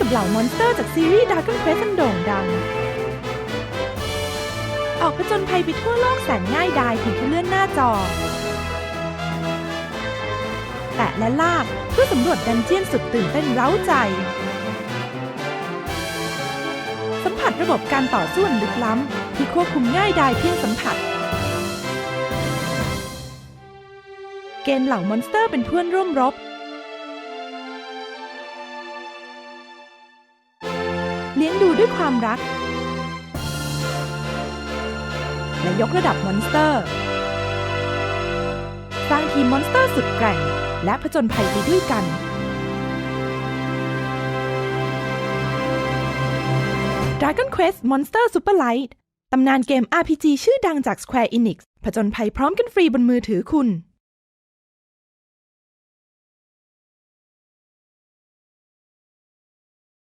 กับเหล่ามอนสเตอร์จากซีรีส์ Dragon Quest อันโด่งดัง ออกผจญภัยไปทั่วโลกแสนง่ายดายเพียงแค่เลื่อนหน้าจอ แตะและลากเพื่อสำรวจดันเจียนสุดตื่นเต้นเร้าใจ สัมผัสระบบการต่อสู้อันลึกล้ำที่ควบคุมง่ายดายเพียงสัมผัสเกณฑ์เหล่ามอนสเตอร์เป็นเพื่อนร่วมรบ ยงดูด้วยความรัก และยกระดับมอนสเตอร์ สร้างทีมมอนสเตอร์สุดแกร่ง และผจญภัยไปด้วยกัน Dragon Quest Monster Super Light ตำนานเกม RPG ชื่อดังจาก Square Enix ผจญภัยพร้อมกันฟรีบนมือถือคุณ